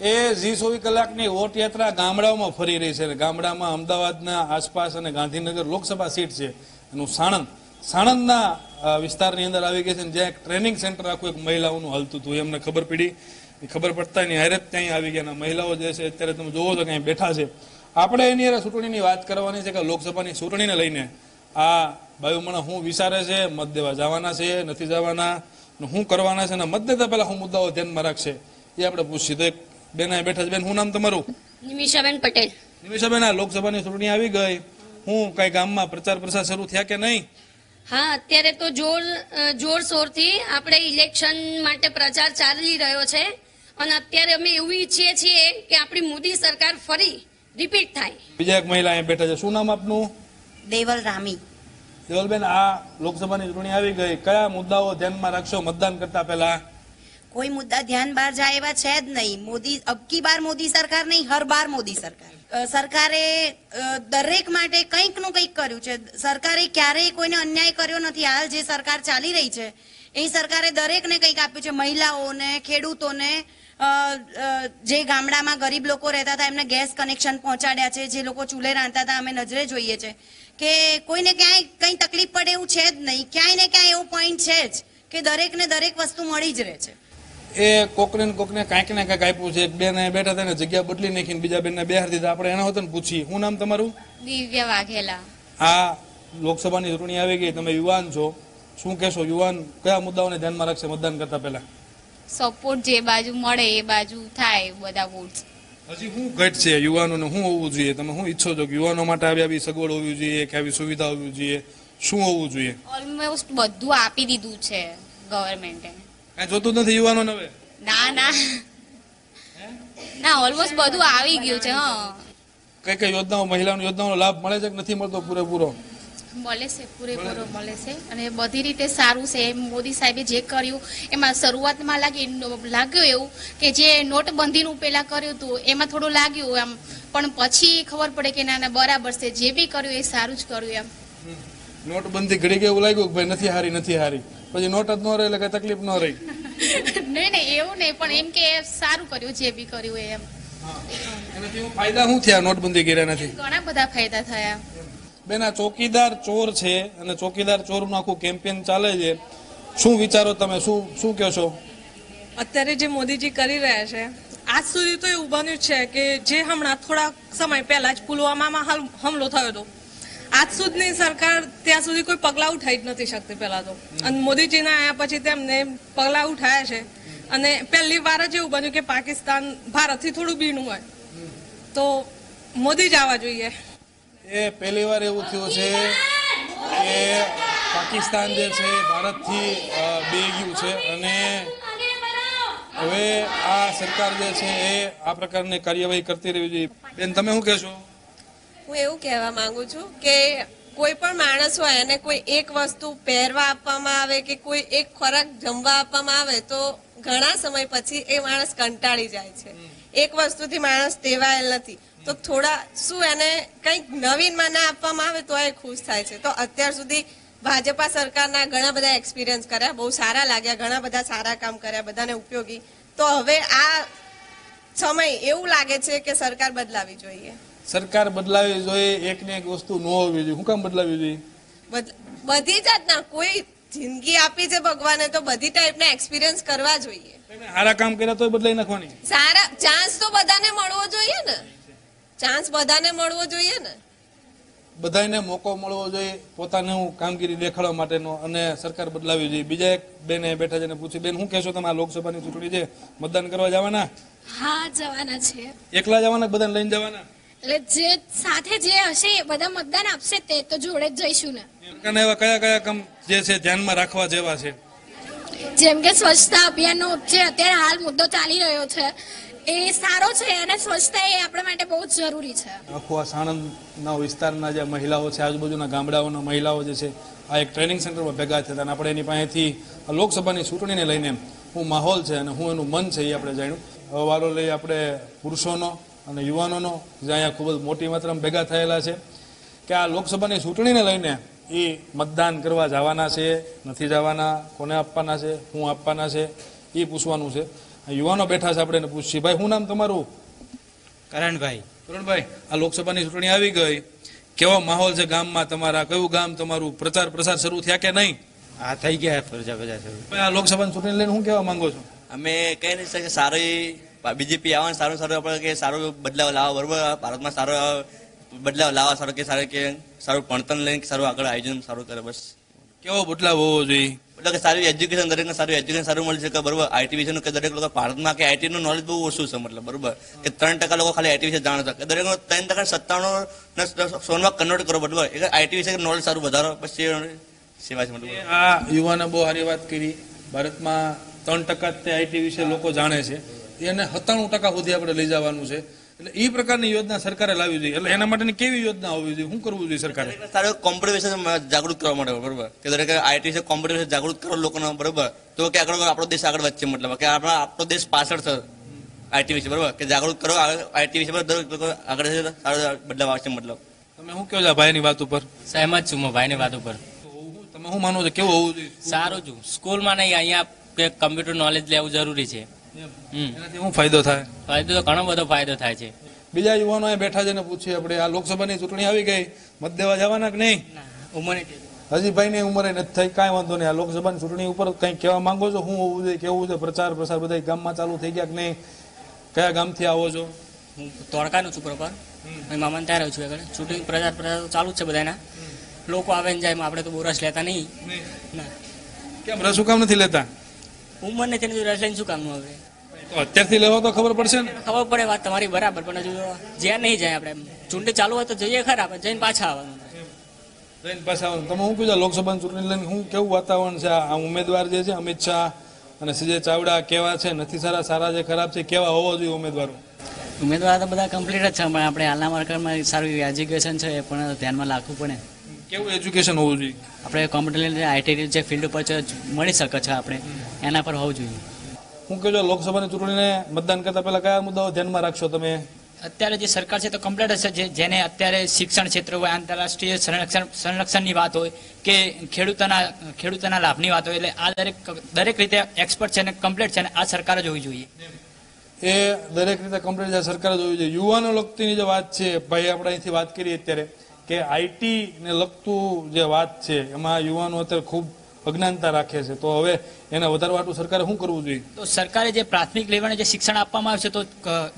એ જી ચોવીસ કલાકની વોટ યાત્રા ગામડાઓમાં ફરી રહી છે. ગામડામાં અમદાવાદના આસપાસ અને ગાંધીનગર લોકસભા સીટ છે. એનું સાણંદ. સાણંદના વિસ્તારની અંદર આવી ગઈ છે જ્યાં એક ટ્રેનિંગ સેન્ટર આખું એક મહિલાઓનું હાલતું હતું. એમને ખબર પડી. ખબર પડતા એની હારે જ ત્યાં આવી ગયા. મહિલાઓ જે છે, અત્યારે તમે જોવો છો ક્યાંય બેઠા છે. આપણે એની અરે ચૂંટણીની વાત કરવાની છે કે લોકસભાની ચૂંટણીને લઈને. આ બાયુમણા શું વિચારે છે, મત દેવા જવાના છે, નથી જવાના શું કરવાના છે અને મત દેતા પહેલાં શું મુદ્દાઓ ધ્યાનમાં રાખશે. એ આપણે પૂછીએ. તો બેન અહીં બેઠા છે. બેન શું નામ તમારું? નિમિષાબેન પટેલ. નિમિષાબેન આ લોકસભાની ચૂંટણી આવી ગઈ. હું કઈ ગામમાં પ્રચાર પ્રસાર શરૂ થયા કે નહીં? હા અત્યારે તો જોર જોરશોરથી આપણે ઇલેક્શન માટે પ્રચાર ચાલી રહ્યો છે. અને અત્યારે અમે એવું ઈચ્છીએ છીએ કે આપણી મોદી સરકાર ફરી રિપીટ થાય. બીજા એક મહિલા અહીંયા બેઠા છે. શું નામ આપનું? દેવલ રામી. દેવલબેન આ લોકસભાની ચૂંટણી આવી ગઈ. કયા મુદ્દાઓ ધ્યાનમાં રાખશો? મતદાન કરતા પહેલા? કોઈ મુદ્દા ધ્યાન બહાર જાય એવા છે જ નહીં. મોદી અબકી બાર મોદી સરકાર નહીં, હર બાર મોદી સરકાર. સરકારે દરેક માટે કંઈકનું કંઈક કર્યું છે. સરકારે ક્યારેય કોઈને અન્યાય કર્યો નથી. હાલ જે સરકાર ચાલી રહી છે, એ સરકારે દરેકને કંઈક આપ્યું છે. મહિલાઓને, ખેડૂતોને જે ગામડામાં ગરીબ લોકો રહેતા હતા, એમને ગેસ કનેક્શન પહોંચાડ્યા છે. જે લોકો ચૂલે રાંધતા હતા, અમે નજરે જોઈએ છે કે કોઈને ક્યાંય કંઈ તકલીફ પડે એવું છે જ નહીં. ક્યાંય ને ક્યાંય એવું પોઈન્ટ છે જ કે દરેકને દરેક વસ્તુ મળી જ રહે છે. એ કોકને કોકને કાંઈક ને કાંઈક આપ્યું છે. બેને બેઠા હતા ને જગ્યા બદલી નાખીને બીજા બેનને બેહાર દીધા. આપણે એના હોતો ને પૂછીએ. શું નામ તમારું? દિવ્ય વાઘેલા. આ લોકસભાની ચૂંટણી આવી ગઈ. તમે યુવાન છો. શું કહેશો? યુવાન કયા મુદ્દાઓને ધ્યાનમાં રાખશે મતદાન કરતા પહેલા? સપોર્ટ જે બાજુ મળે એ બાજુ થાય બધા વોટ હજી શું ઘટ છે યુવાનોને? શું હોવું જોઈએ? તમે શું ઈચ્છો છો કે યુવાનો માટે આવી આવી સગવડ હોવી જોઈએ કે આવી સુવિધા હોવી જોઈએ? શું હોવું જોઈએ? ઓલમોસ્ટ બધું આપી દીધું છે ગવર્મેન્ટે કાંઈ જોતું નથી યુવાનોને હવે? ના ના. ના ઓલમોસ્ટ બધું આવી ગયું છે હા. કઈ કઈ યોજનાઓ મહિલાઓની યોજનાઓનો લાભ મળે છે કે નથી મળતો પૂરેપૂરો? મળે છે પૂરેપૂરો મળે. છે. અને બધી રીતે સારું છે. મોદી સાહેબે જે કર્યું એમાં શરૂઆતમાં લાગી લાગ્યું એવું કે જે નોટબંધીનું પેલા કર્યું હતું એમાં થોડું લાગ્યું એમ. પણ પછી ખબર પડે કે ના ના બરાબર છે. જે બી કર્યું એ સારું જ કર્યું એમ. નોટબંધી ઘડી કે એવું લાગ્યું કે ભાઈ નથી હારી નથી હારી. પછી નોટ જ ન રહે એટલે કઈ તકલીફ ન રહી. નહીં નહીં એવું નહીં પણ એમ કે સારું કર્યું જે બી કર્યું એ એમ. એનાથી હું ફાયદા શું થયા? નોટબંધી કર્યા નથી ઘણા બધા ફાયદા થયા. બેન આ ચોકીદાર ચોર છે અને ચોકીદાર ચોરનું આખું કેમ્પેન ચાલે છે. શું વિચારો તમે? શું શું કહો છો? અત્યારે જે મોદીજી કરી રહ્યા છે આજ સુધી તો એવું બન્યું છે કે જે હમણાં થોડા સમય પહેલા જ પુલવામામાં હમલો હુમલો થયો હતો. આજ સુધીની સરકાર ત્યાં સુધી કોઈ પગલાં ઉઠાવી જ નથી શકતી પહેલાં તો. અને મોદીજીના આયા પછી તેમને પગલાં ઉઠાયા છે. અને પહેલી વાર જ એવું બન્યું કે પાકિસ્તાન ભારતથી થોડું બીનું હોય. તો મોદી જ આવવા જોઈએ. એ પહેલી વાર એવું થયું છે કે પાકિસ્તાન જે છે ભારતથી બે ગયું છે. અને હવે આ સરકાર જે છે એ આ પ્રકારની કાર્યવાહી કરતી રહેવી જોઈએ. બેન, તમે શું કહેશો? હું એવું કહેવા માંગુ છું કે કોઈ પણ માણસ હોય એને કોઈ એક વસ્તુ પહેરવા આપવામાં આવે કે કોઈ એક ખોરાક જમવા આપવામાં આવે તો ઘણા સમય પછી એ માણસ કંટાળી જાય છે. એક વસ્તુથી માણસ ટેવાયેલ નથી. તો થોડા શું એને કંઈક નવીનમાં ના આપવામાં આવે તો એ ખુશ થાય છે. તો અત્યાર સુધી ભાજપા સરકારના ઘણા બધા એક્સપિરિયન્સ કર્યા, બહુ સારા લાગ્યા, ઘણા બધા સારા કામ કર્યા, બધાને ઉપયોગી. તો હવે આ સમય એવું લાગે છે કે સરકાર બદલાવી જોઈએ. સરકાર બદલાવી જોઈએ એક ને એક વસ્તુ ન હોવી જોઈએ. હું કામ બદલાવી જોઈએ? બધી જાતના. કોઈ જિંદગી આપી છે ભગવાને તો બધી ટાઈપના એક્સપિરિયન્સ કરવા જોઈએ. સારા કામ કર્યા તો બદલાઈ નાખવાની. સારા ચાન્સ તો બધાને મળવો જોઈએ ને. ચાન્સ બધાને મળવો જોઈએ ને. બધાને મોકો મળવો જોઈએ પોતાનું કામગીરી દેખાડવા માટેનો અને સરકાર બદલાવી જોઈએ. બીજા એક બેને બેઠા છે પૂછી બેન શું કહેશો તમે? આ લોકસભાની ચૂંટણી છે. મતદાન કરવા જવાના? હા જવાના છે. એકલા જવાના કે બધાને લઈને જવાના? એટલે જે સાથે જે હશે એ બધા મતદાન આપશે તે તો જોડે જ જઈશું ને. સરકારના એવા કયા કયા કામ જે છે ધ્યાનમાં રાખવા જેવા છે? જેમ કે સ્વચ્છતા અભિયાનનો જે અત્યારે હાલ મુદ્દો ચાલી રહ્યો છે એ સારો છે અને સ્વચ્છતા એ આપણા માટે બહુ જ જરૂરી છે. આખું આ સાણંદના વિસ્તારના જે મહિલાઓ છે આજુબાજુના ગામડાઓના મહિલાઓ જે છે આ એક ટ્રેનિંગ સેન્ટરમાં ભેગા થયા હતા અને આપણે એની પાસેથી લોકસભાની ચૂંટણીને લઈને હું માહોલ છે અને હું એનું મન છે એ આપણે જાણ્યું. હવે વારો લઈ આપણે પુરુષોનો અને યુવાનોનો જે અહીંયા ખૂબ જ મોટી માત્રામાં ભેગા થયેલા છે કે આ લોકસભાની ચૂંટણીને લઈને એ મતદાન કરવા જવાના છે નથી જવાના કોને આપવાના છે શું આપવાના છે એ પૂછવાનું છે. આ યુવાનો બેઠા છે આપણે એને પૂછીએ. ભાઈ શું નામ તમારું? કરણભાઈ. કરણભાઈ આ લોકસભાની ચૂંટણી આવી ગઈ. કેવો માહોલ છે ગામમાં તમારા? કયું ગામ તમારું? પ્રચાર પ્રસાર શરૂ થયા કે નહીં? આ થઈ ગયા પ્રજા પ્રજા શરૂ. આ લોકસભાની ચૂંટણી લઈને હું કહેવા માંગો છો? અમે કહી નહીં શકીએ સારી બીજેપી આવવાનું સારું સારું આપણે કે સારું બદલાવ લાવવા બરોબર? ભારતમાં સારો બદલાવ લાવવા સારો કે સારું કે સારું ભણતર લઈને સારું આગળ આયોજન સારું કરે બસ. કેવો બદલાવ હોવો જોઈએ? એટલે કે સારું એજ્યુકેશન દરેકને સારું એજ્યુકેશન સારું મળી શકે બરોબર? આઈટી વિશેનું કે દરેક લોકો ભારતમાં કે આઈટી નું નોલેજ બહુ ઓછું છે મતલબ બરોબર? કે ત્રણ ટકા લોકો ખાલી આઈટી વિશે જાણતા કે દરેક ત્રણ ટકા સત્તાણું ને સોનમાં કન્વર્ટ કરો બરોબર? એટલે આઈટી વિશે નોલેજ સારું વધારો પછી સેવા છે મતલબ. આ યુવાને બહુ સારી વાત કરી. ભારતમાં ત્રણ ટકા તે આઈટી વિશે લોકો જાણે છે. એને સત્તાણું ટકા સુધી આપણે લઈ જવાનું છે. એટલે એ પ્રકારની યોજના સરકારે લાવવી જોઈએ. એટલે એના માટેની કેવી યોજના હોવી જોઈએ? શું કરવું જોઈએ સરકારે? સારું કોમ્પિટિશન જાગૃત કરવા માટે બરોબર? કે દરેક આઈટી છે કોમ્પિટિશન જાગૃત કરો લોકોને બરોબર? તો કે આગળ આપણો દેશ આગળ વધશે મતલબ કે આપણા આપણો દેશ પાછળ છે આઈટી વિશે બરોબર? કે જાગૃત કરો આઈટી વિશે દરેક લોકો આગળ બદલાવ આવશે મતલબ. તમે શું કહો છો ભાઈની વાત ઉપર? સહેમત છું હું ભાઈની વાત ઉપર. તમે શું માનો છો? કેવું હોવું જોઈએ? સારું છું. સ્કૂલમાં નહીં અહીંયા કે કમ્પ્યુટર નોલેજ લેવું જરૂરી છે. એનાથી શું ફાયદો થાય? ફાયદો તો ઘણો બધો ફાયદો થાય છે. બીજા યુવાનો અહીં બેઠા છે ને પૂછીએ આપણે આ લોકસભાની ચૂંટણી આવી ગઈ મત દેવા જવાના કે નહીં? ઉંમરે હજી ભાઈ ની ઉંમરે નથી થઈ કાંઈ વાંધો નહીં. આ લોકસભાની ચૂંટણી ઉપર કંઈ કહેવા માંગો છો? શું હોવું જોઈએ કેવું છે? પ્રચાર પ્રસાર બધા ગામમાં ચાલુ થઈ ગયા કે નહીં? કયા ગામથી આવો છો? હું તોડકાનું છું પ્રોપર મામાને ત્યાં રહું છું આગળ. ચૂંટણી પ્રચાર પ્રચાર ચાલુ જ છે બધાના લોકો આવે ને જાય આપણે તો બહુ રસ લેતા નહીં. કેમ? રસું કામ નથી લેતા? ઉંમર નથી તેની રસ લઈને શું કામનું હવે? તો અત્યારથી લેવો તો ખબર પડશે ને? ખબર પડે વાત તમારી બરાબર પણ હજુ જ્યાં નહીં જાય આપણે ચૂંટણી ચાલુ હોય તો જઈએ ખરા પણ જઈને પાછા આવવાનું. જઈને પાછા આવવાનું. તમે શું કીધું લોકસભાની ચૂંટણી લઈને શું કેવું વાતાવરણ છે? આ ઉમેદવાર જે છે અમિત શાહ અને સીજે ચાવડા કેવા છે? નથી સારા સારા છે ખરાબ છે? કેવા હોવા જોઈએ ઉમેદવારો? ઉમેદવાર તો બધા કમ્પ્લીટ જ છે પણ આપણે હાલના માર્કેટમાં સારું એજ્યુકેશન છે એ પણ ધ્યાનમાં રાખવું પડે. કેવું એજ્યુકેશન હોવું જોઈએ? આપણે કોમ્પ્યુટર આઈટી જે ફિલ્ડ ઉપર છે મળી શકે છે આપણે. એના પર હોવું જોઈએ. હું કહેજો લોકસભાની ચૂંટણીને મતદાન કરતા પહેલા કયા મુદ્દાઓ ધ્યાનમાં રાખશો તમે? અત્યારે જે સરકાર છે તો કમ્પ્લીટ જ જે- જેને અત્યારે શિક્ષણ ક્ષેત્ર હોય આંતરરાષ્ટ્રીય સંરક્ષણ સંરક્ષણની વાત હોય કે ખેડૂતોના ખેડૂતોના લાભની વાત હોય એટલે આ દરેક દરેક રીતે એક્સપર્ટ છે અને કમ્પ્લીટ છે અને આ સરકાર જ હોવી જોઈએ. એ દરેક રીતે કમ્પ્લીટ છે સરકાર હોવી જોઈએ. યુવાનો લગતીની જે વાત છે ભાઈ આપણે અહીંથી વાત કરીએ અત્યારે. કે આઈટી ને લગતું જે વાત છે એમાં યુવાનો અત્યારે ખૂબ અજ્ઞાનતા રાખે છે. તો હવે એને વધારવાનું સરકારે શું કરવું જોઈએ? તો સરકારે જે પ્રાથમિક લેવલે જે શિક્ષણ આપવામાં આવે છે તો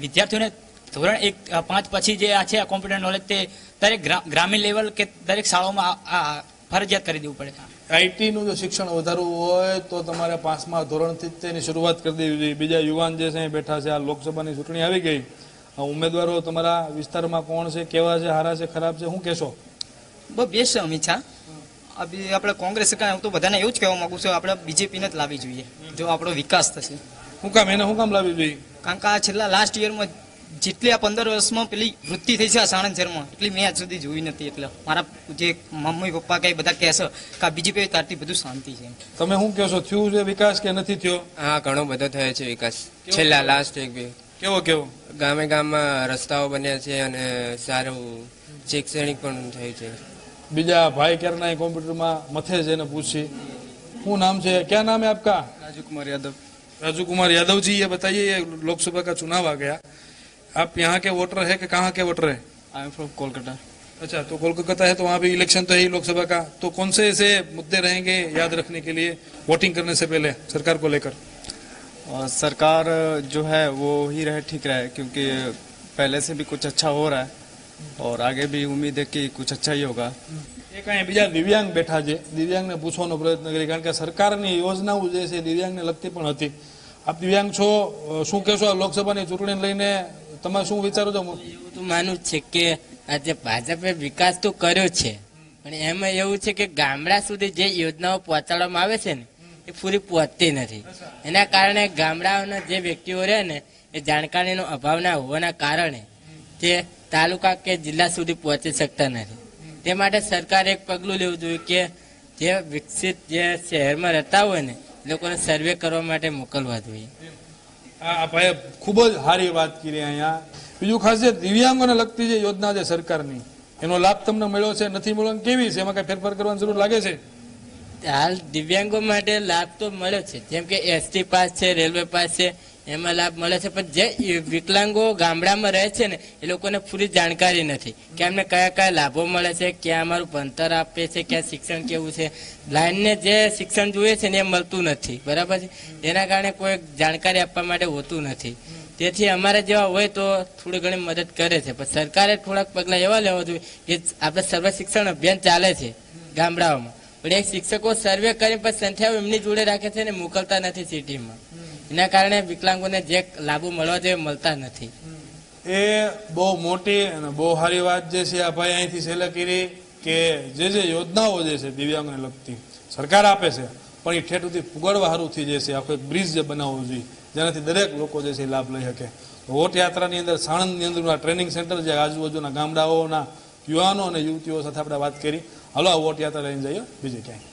વિદ્યાર્થીઓને ધોરણ એક પાંચ પછી જે આ છે આ કોમ્પ્યુટર નોલેજ તે દરેક ગ્રામીણ લેવલ કે દરેક શાળાઓમાં ફરજિયાત કરી દેવું પડે. આઈટીનું જો શિક્ષણ વધારવું હોય તો તમારે પાંચમા ધોરણથી જ તેની શરૂઆત કરી દેવી જોઈએ. બીજા યુવાન જે છે બેઠા છે આ લોકસભાની ચૂંટણી આવી ગઈ. ઉમેદવારો તમારા વિસ્તારમાં કોણ છે કેવા છે સારા છે ખરાબ છે શું કહેશો? બહુ બેસ્ટ છે અમિત શાહ. આપણે કોંગ્રેસ કાંઈ હું તો બધાને એવું જ કહેવા માંગુ છું આપણે બીજેપીને જ લાવવી જોઈએ જો આપણો વિકાસ થશે. શું કામ એને શું કામ લાવવી જોઈએ? કારણ કે આ છેલ્લા લાસ્ટ યરમાં જેટલી આ પંદર વર્ષમાં પેલી વૃત્તિ થઈ છે આ સાણંદ શહેરમાં એટલી મેં આજ સુધી જોઈ નથી. એટલે મારા જે મમ્મી પપ્પા કઈ બધા કહેશે કે આ બીજેપી તારથી બધું શાંતિ છે. તમે શું કહો છો થયું છે વિકાસ કે નથી થયો? હા ઘણો બધો થયો છે વિકાસ. છેલ્લા લાસ્ટ એક બે. કેવો કેવો? ગામે ગામમાં રસ્તાઓ બન્યા છે અને સારું શૈક્ષણિક પણ થયું છે. બીજા ભાઈ કોમ્પ્યુટરમાં મથે છે એને પૂછી શું નામ છે? ક્યાં નામ આપકા? जी ये बताइए लोकसभा का चुनाव आ गया आप यहाँ के वोटर है कहाँ के वोटर है अच्छा तो कोलकाता है इलेक्शन तो है लोकसभा का तो कौन से ऐसे मुद्दे रहेंगे याद रखने के लिए वोटिंग करने से पहले सरकार को लेकर सरकार जो है वो ही रहे ठीक रहे क्योंकि पहले से भी कुछ अच्छा हो रहा है और आगे भी उम्मीद है कि कुछ अच्छा ही होगा એક અહીંયા બીજા દિવ્યાંગ બેઠા છે દિવ્યાંગને પૂછવાનો પ્રયત્ન કરી કારણ કે સરકારની યોજનાઓ જે છે દિવ્યાંગને લગતી પણ હતી આપ દિવ્યાંગ છો અ, શું કહેશો આ લોકસભાની ચૂંટણીને લઈને તમે શું વિચારો છો એવું તો માનું જ છે કે આજે ભાજપે વિકાસ તો કર્યો જ છે પણ એમાં એવું છે કે ગામડા સુધી જે યોજનાઓ પહોંચાડવામાં આવે છે ને એ પૂરી પહોંચતી નથી. એના કારણે ગામડાઓના જે વ્યક્તિઓ રહે ને, એ જાણકારીનો અભાવના હોવાના કારણે તે તાલુકા કે જિલ્લા સુધી પહોંચી શકતા નથી. તે માટે સરકારે એક પગલું લેવું જોઈએ કે જે વિકસિત જે શહેરમાં રહેતા હોય ને, એ લોકોને સર્વે કરવા માટે મોકલવા જોઈએ. આ ભાઈ ખૂબ જ સારી વાત કરી અહીંયા. બીજું ખાસ છે દિવ્યાંગોને લગતી જે યોજના છે સરકારની, એનો લાભ તમને મળ્યો છે, નથી મળ્યો કેવી છે? એમાં કઈ ફેરફાર કરવાની જરૂર લાગે છે? હાલ દિવ્યાંગો માટે લાભ તો મળ્યો છે. જેમ કે એસટી પાસ છે રેલવે પાસ છે, એમાં લાભ મળે છે. પણ જે વિકલાંગો ગામડામાં રહે છે ને, એ લોકોને પૂરી જાણકારી નથી કે અમને કયા કયા લાભો મળે છે, ક્યાં અમારું ભણતર આપે છે, ક્યાં શિક્ષણ કેવું છે. લાઈનને જે શિક્ષણ જોઈએ છે ને, એ મળતું નથી. બરાબર છે? એના કારણે કોઈ જાણકારી આપવા માટે હોતું નથી. તેથી અમારે જેવા હોય તો થોડી ઘણી મદદ કરે છે. પણ સરકારે થોડાક પગલાં એવા લેવા જોઈએ કે આપણે સર્વ શિક્ષણ અભિયાન ચાલે છે ગામડાઓમાં. પણ એ શિક્ષકો સર્વે કરી પણ સંખ્યાઓ એમની જોડે રાખે છે ને મોકલતા નથી સિટીમાં. એના કારણે વિકલાંગોને જે લાભો મળવા જોઈએ મળતા નથી. એ બહુ મોટી અને બહુ સારી વાત જે છે, આ ભાઈ અહીંથી સેલે કરી કે જે જે યોજનાઓ જે છે દિવ્યાંગને લગતી, સરકાર આપે છે, પણ એ ઠેઠ સુધી પુગડવા સારું થઈ જશે આખો એક બ્રિજ જે બનાવવો જોઈએ, જેનાથી દરેક લોકો જે છે લાભ લઈ શકે. વોટ યાત્રાની અંદર, સાણંદની અંદર ટ્રેનિંગ સેન્ટર જે આજુબાજુના ગામડાઓના યુવાનો અને યુવતીઓ સાથે આપણે વાત કરી. હાલો આ વોટ યાત્રા લઈને જઈએ બીજું ક્યાંય